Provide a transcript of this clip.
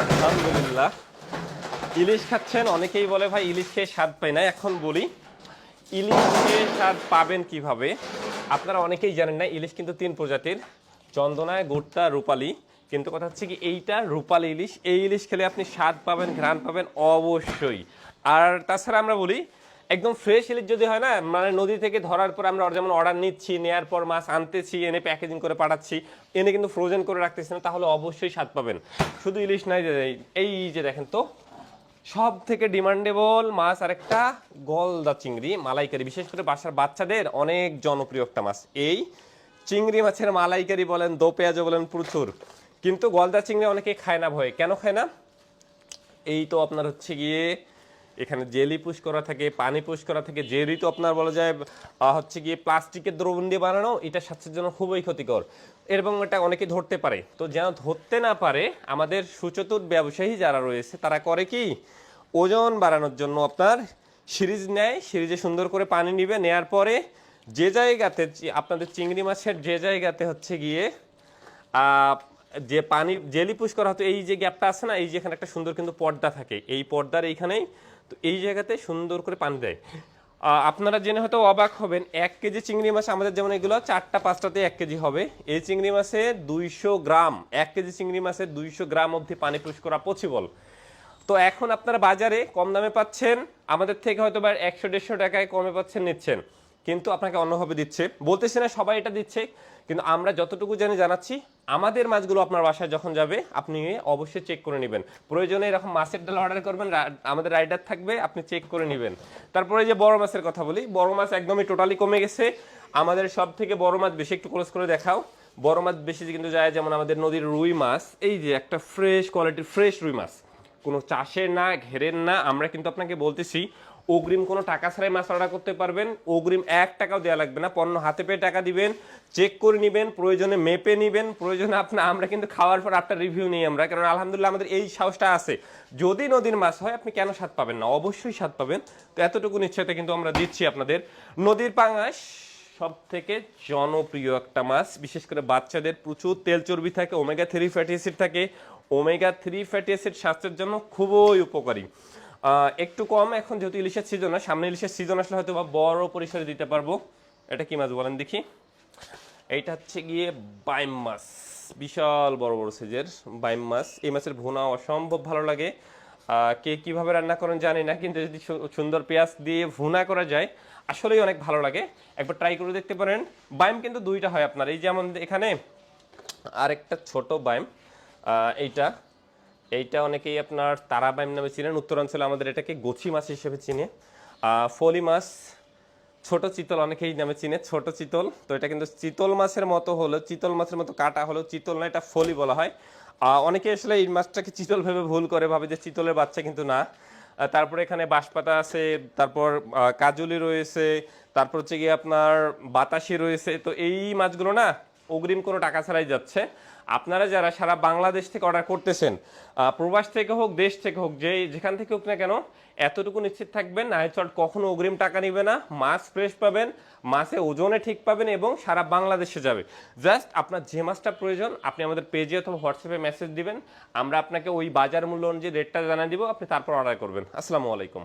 আলহামদুলিল্লাহ। ইলিশ খাচ্ছেন, অনেকেই বলে ভাই ইলিশ খেয়ে স্বাদ পাই না, এখন বলি, ইলিশ খেয়ে স্বাদ পাবেন কীভাবে? আপনারা অনেকেই জানেন না, ইলিশ কিন্তু তিন প্রজাতির, চন্দনায় গোট্টা, রূপালি। কিন্তু কথা হচ্ছে কি, এইটা রূপালি ইলিশ, এই ইলিশ খেলে আপনি স্বাদ পাবেন, ঘ্রাণ পাবেন অবশ্যই। আর তাছাড়া আমরা বলি একদম ফ্রেশ ইলিশ যদি হয় না মানে নদী থেকে ধরার পর আমরা যেমন অর্ডার নিচ্ছি, নেয়ার পর মাছ আনতেছি, এনে প্যাকেজিং করে পাঠাচ্ছি, এনে কিন্তু ফ্রোজেন করে রাখতেছি না, তাহলে অবশ্যই স্বাদ পাবেন। শুধু ইলিশ নাই এই যে দেখেন তো সব থেকে ডিমান্ডেবল মাছ আর একটা গলদা চিংড়ি, মালাইকারি। বিশেষ করে বাসার বাচ্চাদের অনেক জনপ্রিয় একটা মাছ। এই চিংড়ি মাছের মালাইকারি বলেন, দো পেঁয়াজও বলেন, প্রচুর। কিন্তু গলদা চিংড়ি অনেকে খায় না, ভয়ে। কেন খায় না? এই তো আপনার হচ্ছে গিয়ে এখানে জেলি পুশ করা থাকে, পানি পুশ করা থাকে জেলি তো আপনার বলা যায় হচ্ছে গিয়ে প্লাস্টিকের দ্রবণ দিয়ে বানানো, এটা স্বাস্থ্যের জন্য খুবই ক্ষতিকর। এবং এটা অনেকে ধরতে পারে। তো যেন ধরতে না পারে, আমাদের সুচতুর ব্যবসায়ী যারা রয়েছে, তারা করে কি? ওজন বাড়ানোর জন্য আপনার সিরিজ নেয়, সিরিজে সুন্দর করে পানি নিবে, নেয়ার পরে যে জায়গাতে আপনাদের চিংড়ি মাছের যে জায়গাতে হচ্ছে গিয়ে যে পানি, জেলি পুশ করা হতো, এই যে গ্যাপটা আছে না, এই যে এখানে একটা সুন্দর কিন্তু পর্দা থাকে, এই পর্দার এইখানেই তো এই জায়গাতে সুন্দর করে পানি দেয়। আপনারা জেনে হয়তো অবাক হবেন, এক কেজি চিংড়ি মাছ আমাদের যেমন এগুলো চারটা, পাঁচটাতে এক কেজি হবে, এই চিংড়ি মাছে দুইশো গ্রাম, এক কেজি চিংড়ি মাছে দুইশো গ্রাম অবধি পানি পুশ করা পসিবল তো এখন আপনারা বাজারে কম দামে পাচ্ছেন, আমাদের থেকে হয়তো বা একশো, দেড়শো টাকায় কমে পাচ্ছেন, নিচ্ছেন। কিন্তু আপনাকে অন্যভাবে দিচ্ছে। বলতেছি না সবাই এটা দিচ্ছে, কিন্তু আমরা যতটুকু জানি জানাচ্ছি, আমাদের মাছগুলো আপনার বাসায় যখন যাবে, আপনি অবশ্যই চেক করে নেবেন। প্রয়োজনে এরকম মাছের ডাল অর্ডার করবেন আমাদের রাইডার থাকবে, আপনি চেক করে নেবেন। তারপরে যে বড় মাছের কথা বলি, বড় মাছ একদমই টোটালি কমে গেছে। আমাদের সব থেকে বড় মাছ বেশি একটু ক্লোজ করে দেখাও। বড় মাছ বেশি কিন্তু যায় যেমন আমাদের নদীর রুই মাছ, এই যে একটা ফ্রেশ কোয়ালিটির ফ্রেশ রুই মাছ। কোনো চাষের না, ঘেরের না, আমরা কিন্তু আপনাকে বলতেছি অগ্রিম কোনো টাকা ছাড়াই মাছ অর্ডার করতে পারবেন। অগ্রিম এক টাকাও দেওয়া লাগবে না। পণ্য হাতে পেয়ে টাকা দিবেন চেক করে নেবেন, প্রয়োজনে মেপে নেবেন, প্রয়োজনে আপনার আমরা কিন্তু খাওয়ার পর আপনার রিভিউ নিই আমরা। কারণ আলহামদুলিল্লাহ আমাদের এই সাহসটা আছে। যদি নদীর মাছ হয়, আপনি কেন স্বাদ পাবেন না? অবশ্যই স্বাদ পাবেন। তো এতটুকু নিশ্চয়তা কিন্তু আমরা দিচ্ছি আপনাদের। নদীর পাঙাশ সব থেকে জনপ্রিয় একটা মাছ। বিশেষ করে বাচ্চাদের প্রচুর তেল চর্বি থাকে ওমেগা থ্রি ফ্যাটি অ্যাসিড থাকে। ওমেগা থ্রি ফ্যাটি অ্যাসিড স্বাস্থ্যের জন্য খুবই উপকারী। একটু কম, এখন যেহেতু ইলিশের সিজন না সামনে ইলিশের সিজন আসলে হয়তো বা বড় পরিসরে দিতে পারব। এটা কি মাছ বলেন দেখি। এইটা হচ্ছে গিয়ে বাইম মাছ, বিশাল বড় বড় সাইজের বাইম মাছ। এই মাছের ভুনা অসম্ভব ভালো লাগে। কে কীভাবে রান্না করেন জানি না, কিন্তু যদি সুন্দর পেঁয়াজ দিয়ে ভুনা করা যায়, আসলেই অনেক ভালো লাগে। একবার ট্রাই করে দেখতে পারেন। বাইম কিন্তু দুইটা হয় আপনার। এই যেমন এখানে আরেকটা ছোট বাইম এইটা। এইটা অনেকেই আপনার তারা বাইম নামে চিনেন। উত্তরাঞ্চলে আমাদের এটাকে গোছি মাছ হিসেবে চিনে। ফলি মাছ, ছোট চিতল অনেকেই নামে চিনে, ছোট চিতল। তো এটা কিন্তু চিতল মাছের মতো হলো, চিতল মাছের মতো কাটা হলো চিতল না, এটা ফলি বলা হয়। অনেকে আসলে এই মাছটাকে চিতল ভেবে ভুল করে, ভাবে যে চিতলের বাচ্চা কিন্তু না। তারপরে এখানে বাঁশপাতা আছে, তারপর কাজুলি রয়েছে, তারপর হচ্ছে গিয়ে আপনার বাতাসি রয়েছে। তো এই মাছগুলো না অগ্রিম কোনো টাকা ছাড়াই যাচ্ছে। আপনারা যারা সারা বাংলাদেশ থেকে অর্ডার করতেছেন প্রবাস থেকে হোক, দেশ থেকে হোক, যে যেখান থেকে হোক না কেন, এতটুকু নিশ্চিত থাকবেন। নাইচট কখনো অগ্রিম টাকা নিবে না। মাছ ফ্রেশ পাবেন, মাছে ওজনে ঠিক পাবেন এবং সারা বাংলাদেশে যাবে। জাস্ট আপনার যে মাছটা প্রয়োজন, আপনি আমাদের পেজে অথবা হোয়াটসঅ্যাপে মেসেজ দিবেন। আমরা আপনাকে ওই বাজার মূল্য অনুযায়ী রেটটা জানিয়ে দিব, আপনি তারপর অর্ডার করবেন। আসসালামু আলাইকুম।